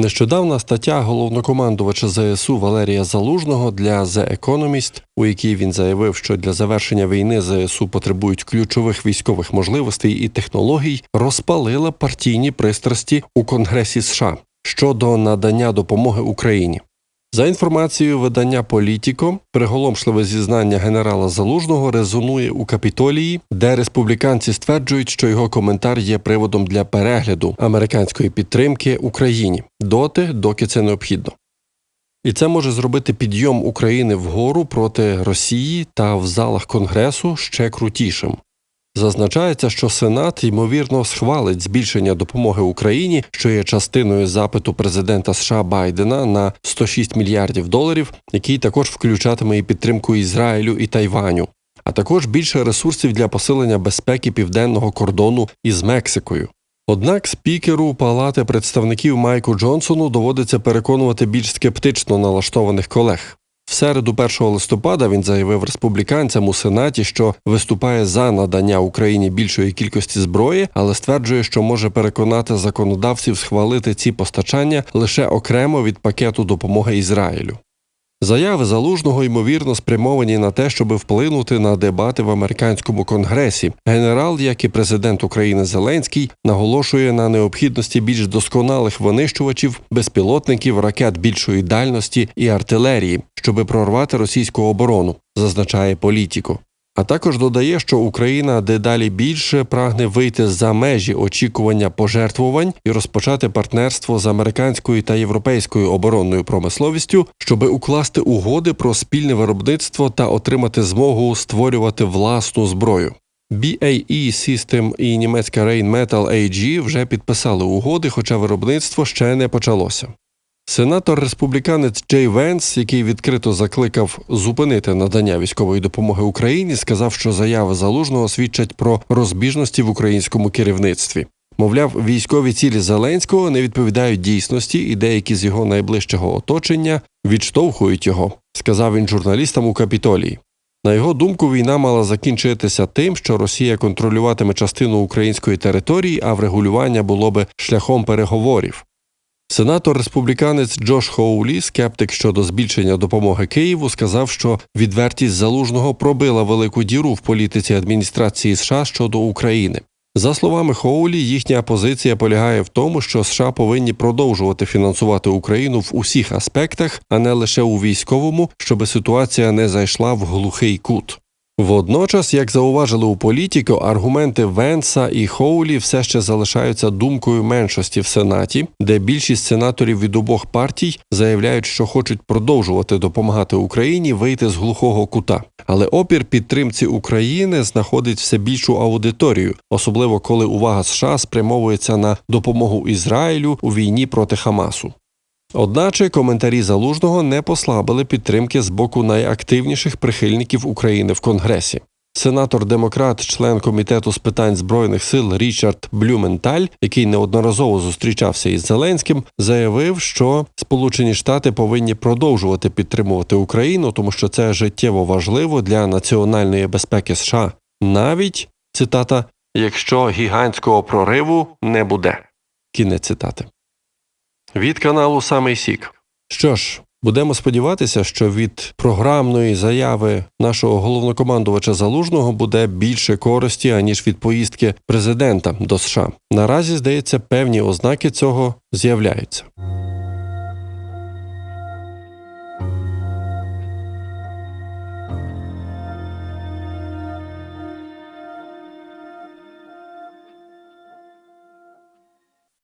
Нещодавна стаття головнокомандувача ЗСУ Валерія Залужного для The Economist, у якій він заявив, що для завершення війни ЗСУ потребують ключових військових можливостей і технологій, розпалила партійні пристрасті у Конгресі США щодо надання допомоги Україні. За інформацією видання Політіко, приголомшливе зізнання генерала Залужного резонує у капітолії, де республіканці стверджують, що його коментар є приводом для перегляду американської підтримки Україні доти, доки це необхідно. І це може зробити підйом України вгору проти Росії та в залах Конгресу ще крутішим. Зазначається, що Сенат ймовірно схвалить збільшення допомоги Україні, що є частиною запиту президента США Байдена на 106 мільярдів доларів, який також включатиме і підтримку Ізраїлю і Тайваню, а також більше ресурсів для посилення безпеки південного кордону із Мексикою. Однак спікеру Палати представників Майку Джонсону доводиться переконувати більш скептично налаштованих колег. Середу 1 листопада він заявив республіканцям у сенаті, що виступає за надання Україні більшої кількості зброї, але стверджує, що може переконати законодавців схвалити ці постачання лише окремо від пакету допомоги Ізраїлю. Заяви залужного ймовірно спрямовані на те, щоб вплинути на дебати в американському конгресі. Генерал, як і президент України Зеленський, наголошує на необхідності більш досконалих винищувачів, безпілотників, ракет більшої дальності і артилерії, щоби прорвати російську оборону, зазначає політико. А також додає, що Україна дедалі більше прагне вийти за межі очікування пожертвувань і розпочати партнерство з американською та європейською оборонною промисловістю, щоби укласти угоди про спільне виробництво та отримати змогу створювати власну зброю. BAE System і німецька Rheinmetall AG вже підписали угоди, хоча виробництво ще не почалося. Сенатор республіканець Джей Венс, який відкрито закликав зупинити надання військової допомоги Україні, сказав, що заяви залужного свідчать про розбіжності в українському керівництві. Мовляв, військові цілі Зеленського не відповідають дійсності, і деякі з його найближчого оточення відштовхують його, сказав він журналістам у капітолії. На його думку, війна мала закінчитися тим, що Росія контролюватиме частину української території, а врегулювання було би шляхом переговорів. Сенатор республіканець Джош Хоулі, скептик щодо збільшення допомоги Києву, сказав, що відвертість залужного пробила велику діру в політиці адміністрації США щодо України. За словами Хоулі, їхня позиція полягає в тому, що США повинні продовжувати фінансувати Україну в усіх аспектах, а не лише у військовому, щоби ситуація не зайшла в глухий кут. Водночас, як зауважили у політико, аргументи Венса і Хоулі все ще залишаються думкою меншості в Сенаті, де більшість сенаторів від обох партій заявляють, що хочуть продовжувати допомагати Україні вийти з глухого кута. Але опір підтримці України знаходить все більшу аудиторію, особливо коли увага США спрямовується на допомогу Ізраїлю у війні проти Хамасу. Одначе коментарі залужного не послабили підтримки з боку найактивніших прихильників України в Конгресі. Сенатор демократ, член комітету з питань збройних сил Річард Блюменталь, який неодноразово зустрічався із Зеленським, заявив, що Сполучені Штати повинні продовжувати підтримувати Україну, тому що це життєво важливо для національної безпеки США, навіть цитата, якщо гігантського прориву не буде. Кінець цитати від каналу Самий Сік. Що ж, будемо сподіватися, що від програмної заяви нашого головнокомандувача залужного буде більше користі аніж від поїздки президента до США. Наразі здається, певні ознаки цього з'являються.